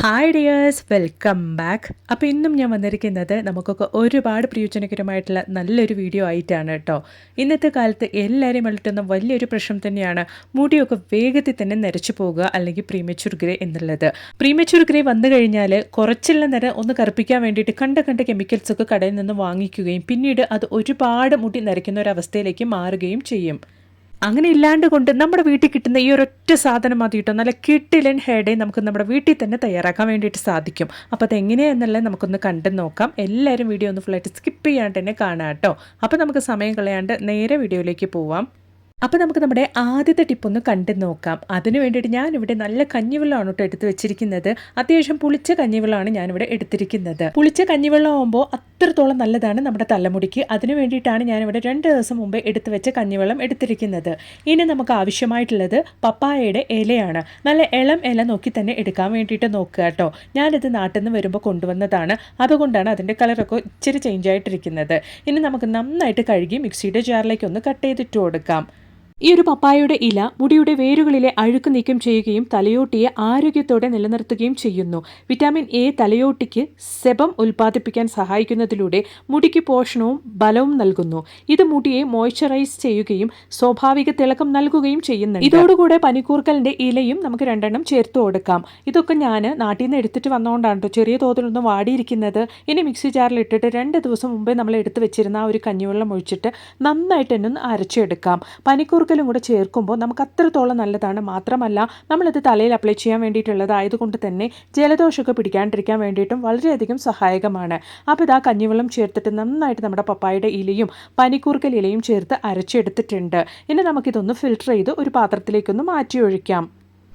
Hi dears welcome back അപ്പോൾ ഇന്നും ഞാൻ വന്നിരിക്കുന്നത് നമുക്കൊക്കെ ഒരുപാട് പ്രയോജനകരമായിട്ടുള്ള നല്ലൊരു വീഡിയോ ആയിട്ടാണ് കേട്ടോ. ഇന്നത്തെ കാലത്ത് എല്ലാവരെയും അലട്ടുന്ന വലിയൊരു പ്രശ്നം തന്നെയാണ് മുടിയൊക്കെ വേഗത്തിൽ തന്നെ നരച്ചു പോകുക അല്ലെങ്കിൽ പ്രീമച്ചുർ ഗ്രേ എന്നുള്ളത്. പ്രീമച്ചുർ ഗ്രേ വന്നു കഴിഞ്ഞാൽ കുറച്ചുള്ള നേരം ഒന്ന് കറുപ്പിക്കാൻ വേണ്ടിയിട്ട് കണ്ട കണ്ട കെമിക്കൽസൊക്കെ കടയിൽ നിന്ന് വാങ്ങിക്കുകയും പിന്നീട് അത് ഒരുപാട് മുടി നരയ്ക്കുന്ന ഒരു അവസ്ഥയിലേക്ക് മാറുകയും ചെയ്യും. അങ്ങനെ ഇല്ലാണ്ട് കൊണ്ട് നമ്മുടെ വീട്ടിൽ കിട്ടുന്ന ഈ ഒരൊറ്റ സാധനം മതി കിട്ടും. നല്ല കിട്ടിലൻ ഹെയർ നമുക്ക് നമ്മുടെ വീട്ടിൽ തന്നെ തയ്യാറാക്കാൻ വേണ്ടിയിട്ട് സാധിക്കും. അപ്പോൾ അതെങ്ങനെയാണെന്നുള്ളത് നമുക്കൊന്ന് കണ്ടു നോക്കാം. എല്ലാവരും വീഡിയോ ഒന്ന് ഫുള്ളായിട്ട് സ്കിപ്പ് ചെയ്യാണ്ട് തന്നെ കാണാം കേട്ടോ. അപ്പോൾ നമുക്ക് സമയം കളയാണ്ട് നേരെ വീഡിയോയിലേക്ക് പോവാം. അപ്പോൾ നമുക്ക് നമ്മുടെ ആദ്യത്തെ ടിപ്പൊന്ന് കണ്ടു നോക്കാം. അതിന് വേണ്ടിയിട്ട് ഞാനിവിടെ നല്ല കഞ്ഞിവെള്ളമാണ് കേട്ടോ എടുത്ത് വെച്ചിരിക്കുന്നത്. അത്യാവശ്യം പുളിച്ച കഞ്ഞിവെള്ളമാണ് ഞാനിവിടെ എടുത്തിരിക്കുന്നത്. പുളിച്ച കഞ്ഞിവെള്ളം ആകുമ്പോൾ അത്രത്തോളം നല്ലതാണ് നമ്മുടെ തലമുടിക്ക്. അതിന് വേണ്ടിയിട്ടാണ് ഞാനിവിടെ രണ്ട് ദിവസം മുമ്പേ എടുത്തു വെച്ച കഞ്ഞിവെള്ളം എടുത്തിരിക്കുന്നത്. ഇനി നമുക്ക് ആവശ്യമായിട്ടുള്ളത് പപ്പായയുടെ ഇലയാണ്. നല്ല ഇളം ഇല നോക്കി തന്നെ എടുക്കാൻ വേണ്ടിയിട്ട് നോക്കുക കേട്ടോ. ഞാനിത് നാട്ടിൽ നിന്ന് വരുമ്പോൾ കൊണ്ടുവന്നതാണ്. അതുകൊണ്ടാണ് അതിന്റെ കളറൊക്കെ ഇച്ചിരി ചേഞ്ച് ആയിട്ടിരിക്കുന്നത്. ഇനി നമുക്ക് നന്നായിട്ട് കഴുകി മിക്സിയുടെ ജാറിലേക്ക് ഒന്ന് കട്ട് ചെയ്തിട്ട് കൊടുക്കാം. ഈ ഒരു പപ്പായയുടെ ഇല മുടിയുടെ വേരുകളിലെ അഴുക്ക് നീക്കം ചെയ്യുകയും തലയോട്ടിയെ ആരോഗ്യത്തോടെ നിലനിർത്തുകയും ചെയ്യുന്നു. വിറ്റാമിൻ എ തലയോട്ടിക്ക് സെബം ഉൽപ്പാദിപ്പിക്കാൻ സഹായിക്കുന്നതിലൂടെ മുടിക്ക് പോഷണവും ബലവും നൽകുന്നു. ഇത് മുടിയെ മോയ്സ്ചറൈസ് ചെയ്യുകയും സ്വാഭാവിക തിളക്കം നൽകുകയും ചെയ്യുന്നു ഇതോടുകൂടെ പനിക്കൂർക്കലിന്റെ ഇലയും നമുക്ക് രണ്ടെണ്ണം ചേർത്ത് കൊടുക്കാം. ഇതൊക്കെ ഞാൻ നാട്ടിൽ നിന്ന് എടുത്തിട്ട് വന്നുകൊണ്ടാണ് ചെറിയ തോതിലൊന്നും വാടിയിരിക്കുന്നത്. ഇനി മിക്സി ജാറിൽ ഇട്ടിട്ട് രണ്ട് ദിവസം മുമ്പേ നമ്മൾ എടുത്തു വെച്ചിരുന്ന ആ ഒരു കഞ്ഞിവെള്ളം ഒഴിച്ചിട്ട് നന്നായിട്ട് തന്നെ ഒന്ന് അരച്ചെടുക്കാം. പനിക്കൂർ കുറുക്കലും കൂടെ ചേർക്കുമ്പോൾ നമുക്ക് അത്രത്തോളം നല്ലതാണ്. മാത്രമല്ല നമ്മളിത് തലയിൽ അപ്ലൈ ചെയ്യാൻ വേണ്ടിയിട്ടുള്ളതായതുകൊണ്ട് തന്നെ ജലദോഷമൊക്കെ പിടിക്കാണ്ടിരിക്കാൻ വേണ്ടിയിട്ടും വളരെയധികം സഹായകമാണ്. അപ്പോൾ ഇതാ കഞ്ഞിവെള്ളം ചേർത്തിട്ട് നന്നായിട്ട് നമ്മുടെ പപ്പായുടെ ഇലയും പനിക്കൂർക്കൽ ഇലയും ചേർത്ത് അരച്ചെടുത്തിട്ടുണ്ട്. ഇനി നമുക്കിതൊന്ന് ഫിൽട്ടർ ചെയ്ത് ഒരു പാത്രത്തിലേക്കൊന്ന് മാറ്റി ഒഴിക്കാം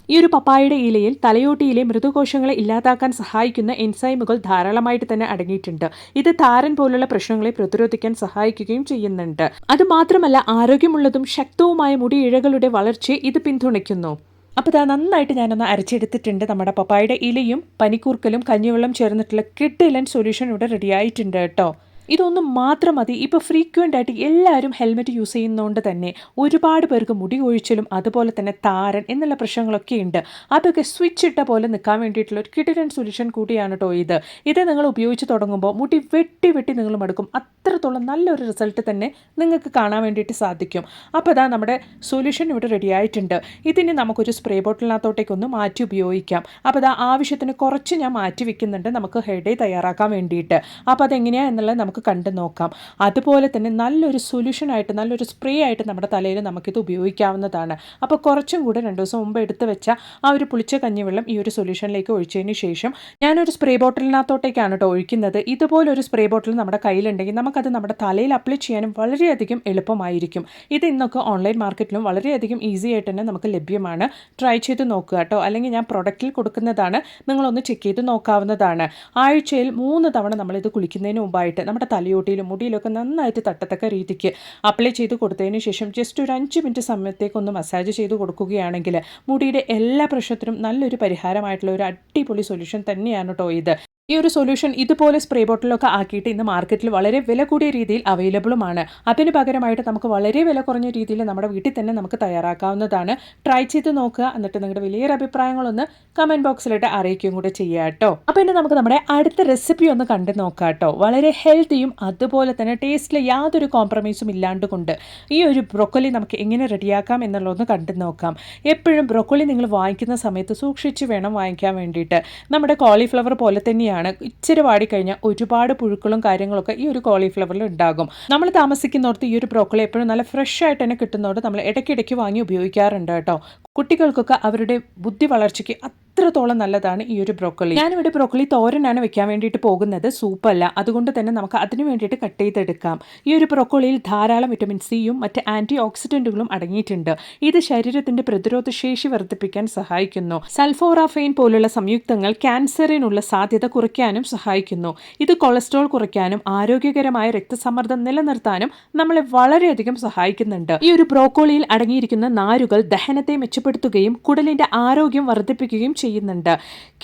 ഈ ഒരു പപ്പായയുടെ ഇലയിൽ തലയോട്ടിയിലെ മൃദുകോശങ്ങളെ ഇല്ലാതാക്കാൻ സഹായിക്കുന്ന എൻസൈമുകൾ ധാരാളമായിട്ട് തന്നെ അടങ്ങിയിട്ടുണ്ട്. ഇത് താരൻ പോലുള്ള പ്രശ്നങ്ങളെ പ്രതിരോധിക്കാൻ സഹായിക്കുകയും ചെയ്യുന്നുണ്ട്. അതുമാത്രമല്ല ആരോഗ്യമുള്ളതും ശക്തവുമായ മുടി ഇഴകളുടെ വളർച്ചയെ ഇത് പിന്തുണയ്ക്കുന്നു. അപ്പോൾ ഇതാ നന്നായിട്ട് ഞാനൊന്ന് അരച്ചെടുത്തിട്ടുണ്ട് നമ്മുടെ പപ്പായയുടെ ഇലയും പനിക്കൂർക്കലും കഞ്ഞിവെള്ളം ചേർന്നിട്ടുള്ള കിട്ടിലൻ സൊല്യൂഷൻ ഇവിടെ റെഡി ആയിട്ടുണ്ട് കേട്ടോ. ഇതൊന്നും മാത്രം മതി. ഇപ്പോൾ ഫ്രീക്വന്റ് ആയിട്ട് എല്ലാവരും ഹെൽമെറ്റ് യൂസ് ചെയ്യുന്നതുകൊണ്ട് തന്നെ ഒരുപാട് പേർക്ക് മുടി ഒഴിച്ചിലും അതുപോലെ തന്നെ താരൻ എന്നുള്ള പ്രശ്നങ്ങളൊക്കെ ഉണ്ട്. അതൊക്കെ സ്വിച്ച് ഇട്ട പോലെ നിൽക്കാൻ വേണ്ടിയിട്ടുള്ള ഒരു കിടിലൻ സൊല്യൂഷൻ കൂടിയാണ് കേട്ടോ ഇത്. ഇത് നിങ്ങൾ ഉപയോഗിച്ച് തുടങ്ങുമ്പോൾ മുടി വെട്ടി വെട്ടി നിങ്ങൾ മടുക്കും. അത്രത്തോളം നല്ലൊരു റിസൾട്ട് തന്നെ നിങ്ങൾക്ക് കാണാൻ വേണ്ടിയിട്ട് സാധിക്കും. അപ്പോൾ അതാ നമ്മുടെ സൊല്യൂഷൻ ഇവിടെ റെഡി ആയിട്ടുണ്ട്. ഇതിന് നമുക്കൊരു സ്പ്രേ ബോട്ടിലിനകത്തോട്ടേക്കൊന്ന് മാറ്റി ഉപയോഗിക്കാം. അപ്പോൾ അതാ ആവശ്യത്തിന് കുറച്ച് ഞാൻ മാറ്റി വെക്കുന്നുണ്ട് നമുക്ക് ഹെഡ് തയ്യാറാക്കാൻ വേണ്ടിയിട്ട്. അപ്പോൾ അതെങ്ങനെയാണ് എന്നുള്ളത് നമുക്ക് കണ്ടു നോക്കാം. അതുപോലെ തന്നെ നല്ലൊരു സൊല്യൂഷനായിട്ട് നല്ലൊരു സ്പ്രേ ആയിട്ട് നമ്മുടെ തലയിൽ നമുക്കിത് ഉപയോഗിക്കാവുന്നതാണ്. അപ്പോൾ കുറച്ചും കൂടെ രണ്ട് ദിവസം മുമ്പ് എടുത്തു വെച്ച ആ ഒരു പുളിച്ച കഞ്ഞിവെള്ളം ഈ ഒരു സൊല്യൂഷനിലേക്ക് ഒഴിച്ചതിന് ശേഷം ഞാനൊരു സ്പ്രേ ബോട്ടിലിനകത്തോട്ടേക്കാണ് കേട്ടോ ഒഴിക്കുന്നത്. ഇതുപോലൊരു സ്പ്രേ ബോട്ടിൽ നമ്മുടെ കയ്യിലുണ്ടെങ്കിൽ നമുക്കത് നമ്മുടെ തലയിൽ അപ്ലൈ ചെയ്യാനും വളരെയധികം എളുപ്പമായിരിക്കും. ഇത് ഇന്നൊക്കെ ഓൺലൈൻ മാർക്കറ്റിലും വളരെയധികം ഈസി ആയിട്ട് തന്നെ നമുക്ക് ലഭ്യമാണ്. ട്രൈ ചെയ്ത് നോക്കുക കേട്ടോ അല്ലെങ്കിൽ ഞാൻ പ്രൊഡക്റ്റിൽ കൊടുക്കുന്നതാണ്. നിങ്ങളൊന്ന് ചെക്ക് ചെയ്ത് നോക്കാവുന്നതാണ്. ആഴ്ചയിൽ മൂന്ന് തവണ നമ്മളിത് കുളിക്കുന്നതിന് മുമ്പായിട്ട് നമ്മുടെ നമ്മുടെ തലയോട്ടിയിലും മുടിയിലൊക്കെ നന്നായിട്ട് തട്ടത്തക്ക രീതിക്ക് അപ്ലൈ ചെയ്ത് കൊടുത്തതിന് ശേഷം ജസ്റ്റ് ഒരു അഞ്ച് മിനിറ്റ് സമയത്തേക്കൊന്ന് മസാജ് ചെയ്ത് കൊടുക്കുകയാണെങ്കിൽ മുടിയുടെ എല്ലാ പ്രശ്നത്തിനും നല്ലൊരു പരിഹാരമായിട്ടുള്ള ഒരു അടിപൊളി സൊല്യൂഷൻ തന്നെയാണ് കേട്ടോ ഇത്. ഈ ഒരു സൊല്യൂഷൻ ഇതുപോലെ സ്പ്രേ ബോട്ടിലൊക്കെ ആക്കിയിട്ട് ഇന്ന് മാർക്കറ്റിൽ വളരെ വില കൂടിയ രീതിയിൽ അവൈലബിളുമാണ് അതിന് പകരമായിട്ട് നമുക്ക് വളരെ വില കുറഞ്ഞ രീതിയിൽ നമ്മുടെ വീട്ടിൽ തന്നെ നമുക്ക് തയ്യാറാക്കാവുന്നതാണ്. ട്രൈ ചെയ്ത് നോക്കുക. എന്നിട്ട് നിങ്ങളുടെ വലിയൊരു അഭിപ്രായങ്ങളൊന്ന് കമന്റ് ബോക്സിലിട്ട് അറിയിക്കുകയും കൂടെ ചെയ്യുക കേട്ടോ. അപ്പോൾ ഇനി നമുക്ക് നമ്മുടെ അടുത്ത റെസിപ്പി ഒന്ന് കണ്ടു നോക്കാം കേട്ടോ. വളരെ ഹെൽത്തിയും അതുപോലെ തന്നെ ടേസ്റ്റിൽ യാതൊരു കോംപ്രമൈസും ഇല്ലാണ്ട് കൊണ്ട് ഈ ഒരു ബ്രൊക്കോലി നമുക്ക് എങ്ങനെ റെഡിയാക്കാം എന്നുള്ളതൊന്ന് കണ്ടു നോക്കാം. എപ്പോഴും ബ്രൊക്കോലി നിങ്ങൾ വാങ്ങിക്കുന്ന സമയത്ത് സൂക്ഷിച്ച് വേണം വാങ്ങിക്കാൻ വേണ്ടിയിട്ട്. നമ്മുടെ കോളിഫ്ലവർ പോലെ തന്നെയാണ് തന്നെയാണ് ഇച്ചിരി വാടിക്കഴിഞ്ഞാൽ ഒരുപാട് പുഴുക്കളും കാര്യങ്ങളൊക്കെ ഈ ഒരു കോളിഫ്ലവറിൽ ഉണ്ടാകും. നമ്മൾ താമസിക്കുന്നിടത്ത് ഈ ഒരു ബ്രോക്കോളി എപ്പോഴും നല്ല ഫ്രഷ് ആയിട്ട് തന്നെ കിട്ടുന്നതുകൊണ്ട് നമ്മൾ ഇടയ്ക്കിടയ്ക്ക് വാങ്ങി ഉപയോഗിക്കാറുണ്ട് കേട്ടോ. കുട്ടികൾക്കൊക്കെ അവരുടെ ബുദ്ധി വളർച്ചയ്ക്ക് അത്രത്തോളം നല്ലതാണ് ഈ ഒരു ബ്രോക്കോളി ഞാനിവിടെ ബ്രോക്കോളി തോരനാണ് വെക്കാൻ വേണ്ടിയിട്ട് പോകുന്നത്. സൂപ്പല്ല. അതുകൊണ്ട് തന്നെ നമുക്ക് അതിന് വേണ്ടിയിട്ട് കട്ട് ചെയ്തെടുക്കാം. ഈ ഒരു ബ്രോക്കോളിയിൽ ധാരാളം വിറ്റമിൻ സിയും മറ്റ് ആന്റി ഓക്സിഡന്റുകളും അടങ്ങിയിട്ടുണ്ട്. ഇത് ശരീരത്തിന്റെ പ്രതിരോധ ശേഷി വർദ്ധിപ്പിക്കാൻ സഹായിക്കുന്നു. സൾഫോറാഫെയിൻ പോലുള്ള സംയുക്തങ്ങൾ ക്യാൻസറിനുള്ള സാധ്യത കുറയ്ക്കാനും സഹായിക്കുന്നു. ഇത് കൊളസ്ട്രോൾ കുറയ്ക്കാനും ആരോഗ്യകരമായ രക്തസമ്മർദ്ദം നിലനിർത്താനും നമ്മളെ വളരെയധികം സഹായിക്കുന്നുണ്ട്. ഈ ഒരു ബ്രോക്കോളിയിൽ അടങ്ങിയിരിക്കുന്ന നാരുകൾ ദഹനത്തെ മെച്ചപ്പെടുത്തുകയും കുടലിന്റെ ആരോഗ്യം വർദ്ധിപ്പിക്കുകയും ചെയ്യുന്നുണ്ട്.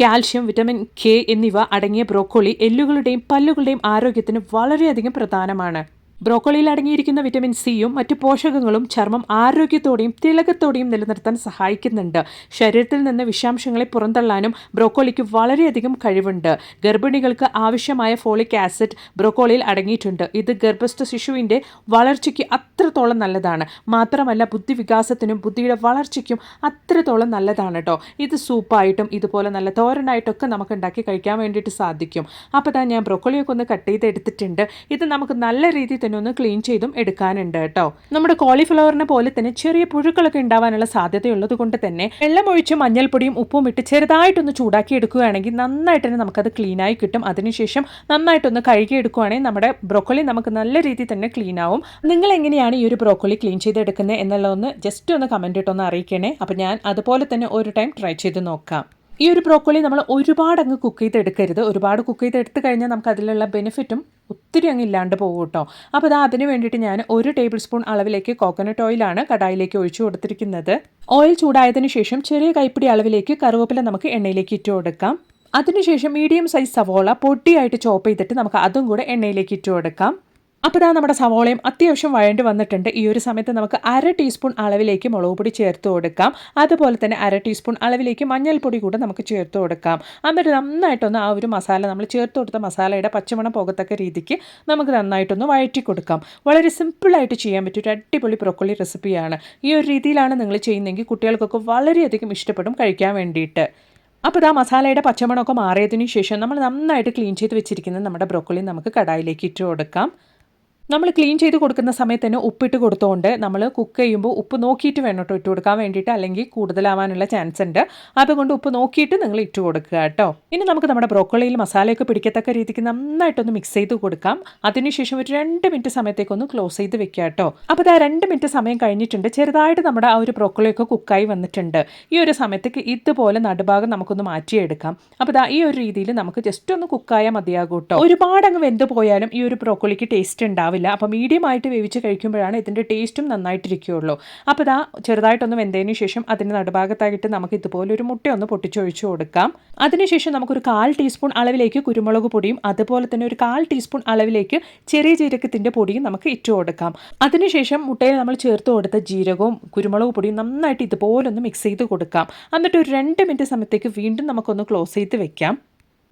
കാൽഷ്യം വിറ്റമിൻ കെ എന്നിവ അടങ്ങിയ ബ്രോക്കോളി എല്ലുകളുടെയും പല്ലുകളുടെയും ആരോഗ്യത്തിന് വളരെയധികം പ്രധാനമാണ്. ബ്രോക്കോളിയിൽ അടങ്ങിയിരിക്കുന്ന വിറ്റമിൻ സിയും മറ്റ് പോഷകങ്ങളും ചർമ്മം ആരോഗ്യത്തോടെയും തിളക്കത്തോടെയും നിലനിർത്താൻ സഹായിക്കുന്നുണ്ട്. ശരീരത്തിൽ നിന്ന് വിഷാംശങ്ങളെ പുറന്തള്ളാനും ബ്രോക്കോളിക്ക് വളരെയധികം കഴിവുണ്ട്. ഗർഭിണികൾക്ക് ആവശ്യമായ ഫോളിക് ആസിഡ് ബ്രോക്കോളിയിൽ അടങ്ങിയിട്ടുണ്ട്. ഇത് ഗർഭസ്ഥ ശിശുവിന്റെ വളർച്ചയ്ക്ക് അത്രത്തോളം നല്ലതാണ്. മാത്രമല്ല ബുദ്ധിവികാസത്തിനും ബുദ്ധിയുടെ വളർച്ചയ്ക്കും അത്രത്തോളം നല്ലതാണ് കേട്ടോ ഇത് സൂപ്പായിട്ടും ഇതുപോലെ നല്ല തോരനായിട്ടൊക്കെ നമുക്ക് ഉണ്ടാക്കി കഴിക്കാൻ വേണ്ടിയിട്ട് സാധിക്കും. അപ്പോൾ തന്നെ ഞാൻ ബ്രോക്കോളിയൊക്കെ ഒന്ന് കട്ട് ചെയ്ത് എടുത്തിട്ടുണ്ട് ഇത് നമുക്ക് നല്ല രീതിയിൽ തന്നെ ഒന്ന് ക്ലീൻ ചെയ്തും എടുക്കാനുണ്ട് കേട്ടോ. നമ്മുടെ കോളിഫ്ലവറിനെ പോലെ തന്നെ ചെറിയ പുഴുക്കളൊക്കെ ഉണ്ടാവാനുള്ള സാധ്യതയുള്ളത് കൊണ്ട് തന്നെ വെള്ളമൊഴിച്ച് മഞ്ഞൾപ്പൊടിയും ഉപ്പും ഇട്ട് ചെറുതായിട്ടൊന്ന് ചൂടാക്കി എടുക്കുകയാണെങ്കിൽ നന്നായിട്ട് തന്നെ നമുക്കത് ക്ലീനായി കിട്ടും. അതിനുശേഷം നന്നായിട്ടൊന്ന് കഴുകി എടുക്കുകയാണെങ്കിൽ നമ്മുടെ ബ്രോക്കോളി നമുക്ക് നല്ല രീതിയിൽ തന്നെ ക്ലീൻ ആവും. നിങ്ങൾ എങ്ങനെയാണ് ഈ ഒരു ബ്രോക്കോളി ക്ലീൻ ചെയ്തെടുക്കുന്നത് എന്നുള്ളതൊന്ന് ജസ്റ്റ് ഒന്ന് കമന്റ് ഇട്ടൊന്ന് അറിയിക്കണേ. അപ്പോൾ ഞാൻ അതുപോലെ തന്നെ ഒരു ടൈം ട്രൈ ചെയ്ത് നോക്കാം. ഈ ഒരു ബ്രോക്കോളി നമ്മൾ ഒരുപാട് അങ്ങ് കുക്ക് ചെയ്തെടുക്കരുത്. ഒരുപാട് കുക്ക് ചെയ്തെടുത്ത് കഴിഞ്ഞാൽ നമുക്ക് അതിലുള്ള ബെനിഫിറ്റും ഒത്തിരി അങ്ങ് ഇല്ലാണ്ട് പോകും കേട്ടോ. അപ്പോൾ അത് അതിന് വേണ്ടിയിട്ട് ഞാൻ ഒരു ടേബിൾ സ്പൂൺ അളവിലേക്ക് കോക്കനട്ട് ഓയിലാണ് കടായിലേക്ക് ഒഴിച്ചു കൊടുത്തിരിക്കുന്നത്. ഓയിൽ ചൂടായതിനു ശേഷം ചെറിയ കൈപ്പിടി അളവിലേക്ക് കറുവേപ്പില നമുക്ക് എണ്ണയിലേക്ക് ഇട്ട് കൊടുക്കാം. അതിനുശേഷം മീഡിയം സൈസ് സവോള പൊട്ടിയായിട്ട് ചോപ്പ് ചെയ്തിട്ട് നമുക്ക് അതും കൂടെ എണ്ണയിലേക്ക് ഇട്ട് കൊടുക്കാം. അപ്പോൾ ഇതാ നമ്മുടെ സവോളയും അത്യാവശ്യം വഴണ്ടി വന്നിട്ടുണ്ട്. ഈ ഒരു സമയത്ത് നമുക്ക് അര ടീസ്പൂൺ അളവിലേക്ക് മുളക് പൊടി ചേർത്ത് കൊടുക്കാം. അതുപോലെ തന്നെ അര ടീസ്പൂൺ അളവിലേക്ക് മഞ്ഞൾപ്പൊടി കൂടെ നമുക്ക് ചേർത്ത് കൊടുക്കാം. എന്നിട്ട് നന്നായിട്ടൊന്ന് ആ ഒരു മസാല നമ്മൾ ചേർത്ത് കൊടുത്ത മസാലയുടെ പച്ചമണം പോകത്തക്ക രീതിക്ക് നമുക്ക് നന്നായിട്ടൊന്ന് വഴറ്റി കൊടുക്കാം. വളരെ സിമ്പിളായിട്ട് ചെയ്യാൻ പറ്റും ഒരു അടിപൊളി ബ്രോക്കോളി റെസിപ്പിയാണ്. ഈ ഒരു രീതിയിലാണ് നിങ്ങൾ ചെയ്യുന്നതെങ്കിൽ കുട്ടികൾക്കൊക്കെ വളരെയധികം ഇഷ്ടപ്പെടും കഴിക്കാൻ വേണ്ടിയിട്ട്. അപ്പോൾ ഇതാ മസാലയുടെ പച്ചമണമൊക്കെ മാറിയതിനു ശേഷം നമ്മൾ നന്നായിട്ട് ക്ലീൻ ചെയ്ത് വെച്ചിരിക്കുന്ന നമ്മുടെ ബ്രോക്കോളി നമുക്ക് കടായിലേക്ക് ഇട്ട് കൊടുക്കാം. നമ്മൾ ക്ലീൻ ചെയ്ത് കൊടുക്കുന്ന സമയത്ത് തന്നെ ഉപ്പിട്ട് കൊടുത്തുകൊണ്ട് നമ്മൾ കുക്ക് ചെയ്യുമ്പോൾ ഉപ്പ് നോക്കിയിട്ട് വേണം കേട്ടോ ഇട്ട് കൊടുക്കാൻ വേണ്ടിയിട്ട് അല്ലെങ്കിൽ കൂടുതലാവാനുള്ള ചാൻസ് ഉണ്ട്. അതുകൊണ്ട് ഉപ്പ് നോക്കിയിട്ട് നിങ്ങൾ ഇട്ട് കൊടുക്കുക കേട്ടോ. ഇനി നമുക്ക് നമ്മുടെ ബ്രോക്കോളിയിൽ മസാലയൊക്കെ പിടിക്കത്തക്ക രീതിക്ക് നന്നായിട്ടൊന്ന് മിക്സ് ചെയ്ത് കൊടുക്കാം. അതിനുശേഷം ഒരു രണ്ട് മിനിറ്റ് സമയത്തേക്കൊന്ന് ക്ലോസ് ചെയ്ത് വെക്കുക കേട്ടോ. അപ്പോൾ ആ രണ്ട് മിനിറ്റ് സമയം കഴിഞ്ഞിട്ടുണ്ട്. ചെറുതായിട്ട് നമ്മുടെ ആ ഒരു ബ്രോക്കോളിയൊക്കെ കുക്കായി വന്നിട്ടുണ്ട്. ഈ ഒരു സമയത്തേക്ക് ഇതുപോലെ നടുഭാഗം നമുക്കൊന്ന് മാറ്റിയെടുക്കാം. അപ്പോൾ ഇതാ ഈ ഒരു രീതിയിൽ നമുക്ക് ജസ്റ്റ് ഒന്ന് കുക്കായാൽ മതിയാകും കേട്ടോ. ഒരുപാട് അങ്ങ് വെന്ത് പോയാലും ഈ ഒരു ബ്രോക്കോളിക്ക് ടേസ്റ്റ് ഉണ്ടാവില്ല. ഉണ്ടാവില്ല അപ്പോൾ മീഡിയം ആയിട്ട് വേവിച്ച് കഴിക്കുമ്പോഴാണ് ഇതിന്റെ ടേസ്റ്റും നന്നായിട്ടിരിക്കുകയുള്ളൂ. അപ്പോൾ ഇതാ ചെറുതായിട്ടൊന്ന് വെന്തതിന് ശേഷം അതിന്റെ നടുഭാഗത്തായിട്ട് നമുക്ക് ഇതുപോലെ ഒരു മുട്ട ഒന്ന് പൊട്ടിച്ചൊഴിച്ചു കൊടുക്കാം. അതിനുശേഷം നമുക്കൊരു കാൽ ടീസ്പൂൺ അളവിലേക്ക് കുരുമുളക് പൊടിയും അതുപോലെ തന്നെ ഒരു കാൽ ടീസ്പൂൺ അളവിലേക്ക് ചെറിയ ജീരകത്തിന്റെ പൊടിയും നമുക്ക് ഇട്ട് കൊടുക്കാം. അതിനുശേഷം മുട്ടയിൽ നമ്മൾ ചേർത്ത് കൊടുത്ത ജീരകവും കുരുമുളക് പൊടിയും നന്നായിട്ട് ഇതുപോലെ ഒന്ന് മിക്സ് ചെയ്ത് കൊടുക്കാം. എന്നിട്ട് ഒരു രണ്ട് മിനിറ്റ് സമയത്തേക്ക് വീണ്ടും നമുക്കൊന്ന് ക്ലോസ് ചെയ്ത് വെക്കാം.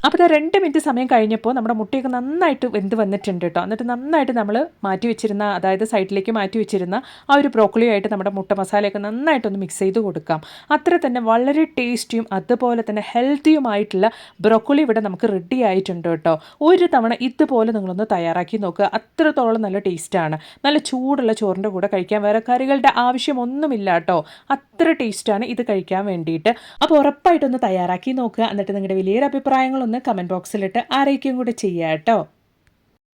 അപ്പോൾ ആ രണ്ട് മിനിറ്റ് സമയം കഴിഞ്ഞപ്പോൾ നമ്മുടെ മുട്ടയൊക്കെ നന്നായിട്ട് വെന്ത് വന്നിട്ടുണ്ട് കേട്ടോ. എന്നിട്ട് നന്നായിട്ട് നമ്മൾ മാറ്റി വെച്ചിരുന്ന അതായത് സൈഡിലേക്ക് മാറ്റി വെച്ചിരുന്ന ആ ഒരു ബ്രോക്കലിയായിട്ട് നമ്മുടെ മുട്ട മസാലയൊക്കെ നന്നായിട്ടൊന്ന് മിക്സ് ചെയ്ത് കൊടുക്കാം. അത്ര തന്നെ വളരെ ടേസ്റ്റിയും അതുപോലെ തന്നെ ഹെൽത്തിയുമായിട്ടുള്ള ബ്രോക്കോളി ഇവിടെ നമുക്ക് റെഡി ആയിട്ടുണ്ട് കേട്ടോ. ഒരു തവണ ഇതുപോലെ നിങ്ങളൊന്ന് തയ്യാറാക്കി നോക്കുക അത്രത്തോളം നല്ല ടേസ്റ്റാണ് നല്ല ചൂടുള്ള ചോറിന്റെ കൂടെ കഴിക്കാൻ വേറെ കറികളുടെ ആവശ്യമൊന്നുമില്ല കേട്ടോ. അത്ര ടേസ്റ്റാണ് ഇത് കഴിക്കാൻ വേണ്ടിയിട്ട്. അപ്പോൾ ഉറപ്പായിട്ടൊന്ന് തയ്യാറാക്കി നോക്കുക. എന്നിട്ട് നിങ്ങളുടെ വലിയൊരു അഭിപ്രായങ്ങൾ ഒന്ന് കമന്റ് ബോക്സിലിട്ട് അറിയിക്കുകയും കൂടെ ചെയ്യുക കേട്ടോ.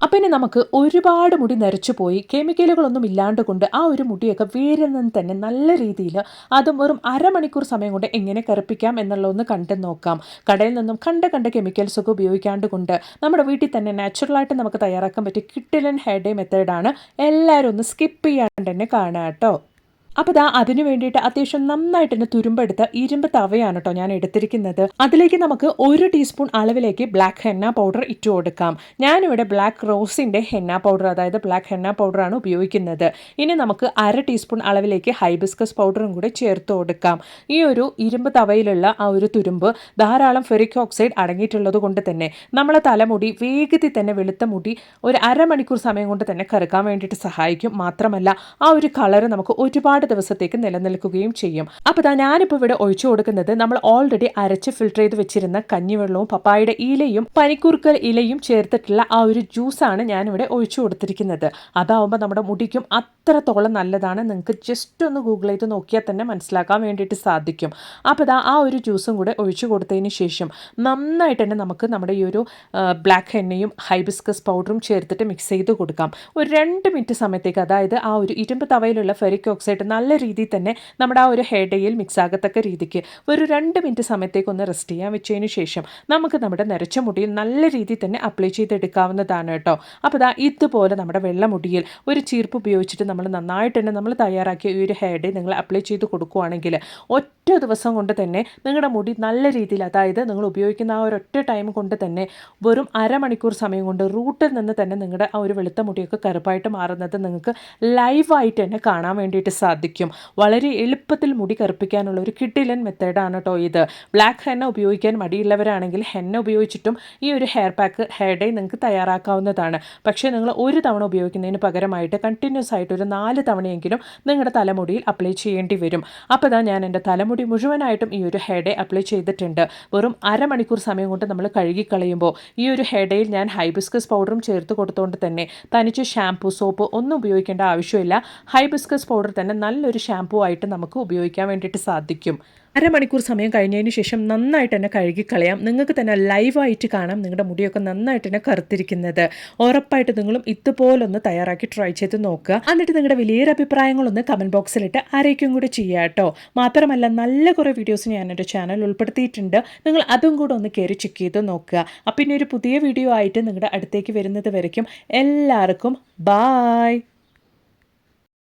അപ്പം ഇനി നമുക്ക് ഒരുപാട് മുടി നരച്ചു പോയി. കെമിക്കലുകളൊന്നും ഇല്ലാണ്ട് കൊണ്ട് ആ ഒരു മുടിയൊക്കെ വീരുന്നതിന് തന്നെ നല്ല രീതിയിൽ അതും വെറും അരമണിക്കൂർ സമയം കൊണ്ട് എങ്ങനെ കറുപ്പിക്കാം എന്നുള്ളതൊന്ന് കണ്ടു നോക്കാം. കടയിൽ നിന്നും കണ്ട കണ്ട കെമിക്കൽസൊക്കെ ഉപയോഗിക്കാണ്ട് കൊണ്ട് നമ്മുടെ വീട്ടിൽ തന്നെ നാച്ചുറലായിട്ട് നമുക്ക് തയ്യാറാക്കാൻ പറ്റിയ കിട്ടിലൻ ഹെയർ ഡേ മെത്തേഡാണ് എല്ലാവരും ഒന്ന് സ്കിപ്പ് ചെയ്യാണ്ട് തന്നെ കാണാം കേട്ടോ. അപ്പോൾ ദാ അതിന് വേണ്ടിയിട്ട് അത്യാവശ്യം നന്നായിട്ട് തന്നെ തുരുമ്പെടുത്ത ഇരുമ്പ് തവയാണ് കേട്ടോ ഞാൻ എടുത്തിരിക്കുന്നത്. അതിലേക്ക് നമുക്ക് ഒരു ടീസ്പൂൺ അളവിലേക്ക് ബ്ലാക്ക് ഹെന്ന പൗഡർ ഇട്ട് കൊടുക്കാം. ഞാനിവിടെ ബ്ലാക്ക് റോസിന്റെ ഹെന്ന പൗഡർ അതായത് ബ്ലാക്ക് ഹെന്ന പൗഡറാണ് ഉപയോഗിക്കുന്നത്. ഇനി നമുക്ക് അര ടീസ്പൂൺ അളവിലേക്ക് ഹൈബിസ്കസ് പൗഡറും കൂടി ചേർത്ത് കൊടുക്കാം. ഈ ഒരു ഇരുമ്പ് തവയിലുള്ള ആ ഒരു തുരുമ്പ് ധാരാളം ഫെറിക് ഓക്സൈഡ് അടങ്ങിയിട്ടുള്ളത് കൊണ്ട് തന്നെ നമ്മളെ തലമുടി വേഗത്തിൽ തന്നെ വെളുത്ത മുടി ഒരു അരമണിക്കൂർ സമയം കൊണ്ട് തന്നെ കറുക്കാൻ വേണ്ടിയിട്ട് സഹായിക്കും. മാത്രമല്ല ആ ഒരു കളർ നമുക്ക് ഒരുപാട് ഒരുപാട് ദിവസത്തേക്ക് നിലനിൽക്കുകയും ചെയ്യും. അപ്പോൾ ഇതാ ഞാനിപ്പോൾ ഇവിടെ ഒഴിച്ചു കൊടുക്കുന്നത് നമ്മൾ ഓൾറെഡി അരച്ച് ഫിൽട്ടർ ചെയ്ത് വെച്ചിരുന്ന കഞ്ഞിവെള്ളവും പപ്പായയുടെ ഇലയും പനിക്കൂർക്കൽ ഇലയും ചേർത്തിട്ടുള്ള ആ ഒരു ജ്യൂസാണ് ഞാനിവിടെ ഒഴിച്ചു കൊടുത്തിരിക്കുന്നത്. അതാവുമ്പോൾ നമ്മുടെ മുടിക്കും അത്രത്തോളം നല്ലതാണ്. നിങ്ങൾക്ക് ജസ്റ്റ് ഒന്ന് ഗൂഗിൾ ചെയ്ത് നോക്കിയാൽ തന്നെ മനസ്സിലാക്കാൻ വേണ്ടിയിട്ട് സാധിക്കും. അപ്പോൾ ഇതാ ആ ഒരു ജ്യൂസും കൂടെ ഒഴിച്ചു കൊടുത്തതിന് ശേഷം നന്നായിട്ട് തന്നെ നമുക്ക് നമ്മുടെ ഈ ഒരു ബ്ലാക്ക് എണ്ണയും ഹൈബിസ്കസ് പൗഡറും ചേർത്തിട്ട് മിക്സ് ചെയ്ത് കൊടുക്കാം. ഒരു രണ്ട് മിനിറ്റ് സമയത്തേക്ക് അതായത് ആ ഒരു ഇരുമ്പ് തവയിലുള്ള ഫെറിക് ഓക്സൈഡ് നല്ല രീതിയിൽ തന്നെ നമ്മുടെ ആ ഒരു ഹെയർ മിക്സ് ആകത്തക്ക രീതിക്ക് ഒരു രണ്ട് മിനിറ്റ് സമയത്തേക്ക് ഒന്ന് റെസ്റ്റ് ചെയ്യാൻ വെച്ചതിന് ശേഷം നമുക്ക് നമ്മുടെ നരച്ച മുടിയിൽ നല്ല രീതിയിൽ തന്നെ അപ്ലൈ ചെയ്തെടുക്കാവുന്നതാണ് കേട്ടോ. അപ്പോൾ ദാ ഇതുപോലെ നമ്മുടെ വെള്ള മുടിയിൽ ഒരു ചീർപ്പ് ഉപയോഗിച്ചിട്ട് നമ്മൾ നന്നായിട്ട് തന്നെ നമ്മൾ തയ്യാറാക്കിയ ഈ ഒരു ഹെയർ ഡേ നിങ്ങൾ അപ്ലൈ ചെയ്ത് കൊടുക്കുകയാണെങ്കിൽ ഒറ്റ ദിവസം കൊണ്ട് തന്നെ നിങ്ങളുടെ മുടി നല്ല രീതിയിൽ അതായത് നിങ്ങൾ ഉപയോഗിക്കുന്ന ആ ഒരൊറ്റ ടൈം കൊണ്ട് തന്നെ വെറും അരമണിക്കൂർ സമയം കൊണ്ട് റൂട്ടിൽ നിന്ന് തന്നെ നിങ്ങളുടെ ആ ഒരു വെളുത്ത മുടിയൊക്കെ കറുപ്പായിട്ട് മാറുന്നത് നിങ്ങൾക്ക് ലൈവായിട്ട് തന്നെ കാണാൻ വേണ്ടിയിട്ട് സാധിക്കും. വളരെ എളുപ്പത്തിൽ മുടി കറുപ്പിക്കാനുള്ള ഒരു കിഡിലൻ മെത്തേഡാണ് കേട്ടോ ഇത്. ബ്ലാക്ക് ഹെന്ന ഉപയോഗിക്കാൻ മടിയുള്ളവരാണെങ്കിൽ ഹെന്ന ഉപയോഗിച്ചിട്ടും ഈ ഒരു ഹെയർ പാക്ക് ഹെയർ ഡേ നിങ്ങൾക്ക് തയ്യാറാക്കാവുന്നതാണ്. പക്ഷേ നിങ്ങൾ ഒരു തവണ ഉപയോഗിക്കുന്നതിന് പകരമായിട്ട് കണ്ടിന്യൂസ് ആയിട്ട് ഒരു നാല് തവണയെങ്കിലും നിങ്ങളുടെ തലമുടിയിൽ അപ്ലൈ ചെയ്യേണ്ടി വരും. അപ്പോൾ ഞാൻ എന്റെ തലമുടി മുഴുവനായിട്ടും ഈ ഒരു ഹെയർ ഡേ അപ്ലൈ ചെയ്തിട്ടുണ്ട്. വെറും അരമണിക്കൂർ സമയം കൊണ്ട് നമ്മൾ കഴുകിക്കളയുമ്പോൾ ഈ ഒരു ഹെയർ ഡേയിൽ ഞാൻ ഹൈബിസ്കസ് പൗഡറും ചേർത്ത് കൊടുത്തുകൊണ്ട് തന്നെ തനിച്ച് ഷാംപൂ സോപ്പ് ഒന്നും ഉപയോഗിക്കേണ്ട ആവശ്യമില്ല. ഹൈബിസ്കസ് പൗഡർ തന്നെ നല്ലൊരു ഷാമ്പൂ ആയിട്ട് നമുക്ക് ഉപയോഗിക്കാൻ വേണ്ടിയിട്ട് സാധിക്കും. അരമണിക്കൂർ സമയം കഴിഞ്ഞതിന് ശേഷം നന്നായിട്ട് തന്നെ കഴുകിക്കളയാം. നിങ്ങൾക്ക് തന്നെ ലൈവായിട്ട് കാണാം. നിങ്ങളുടെ മുടിയൊക്കെ നന്നായിട്ട് തന്നെ കറുത്തിരിക്കുന്നത്. ഉറപ്പായിട്ട് നിങ്ങളും ഇതുപോലൊന്ന് തയ്യാറാക്കി ട്രൈ ചെയ്ത് നോക്കുക. എന്നിട്ട് നിങ്ങളുടെ വലിയൊരു അഭിപ്രായങ്ങളൊന്ന് കമന്റ് ബോക്സിലിട്ട് അറിയിക്കും കൂടി ചെയ്യുക കേട്ടോ. മാത്രമല്ല നല്ല കുറേ വീഡിയോസ് ഞാൻ എന്റെ ചാനൽ ഉൾപ്പെടുത്തിയിട്ടുണ്ട്. നിങ്ങൾ അതും കൂടെ ഒന്ന് കയറി ചെക്ക് ചെയ്ത് നോക്കുക. അപ്പം പിന്നെ ഒരു പുതിയ വീഡിയോ ആയിട്ട് നിങ്ങളുടെ അടുത്തേക്ക് വരുന്നത് വരയ്ക്കും. എല്ലാവർക്കും ബായ്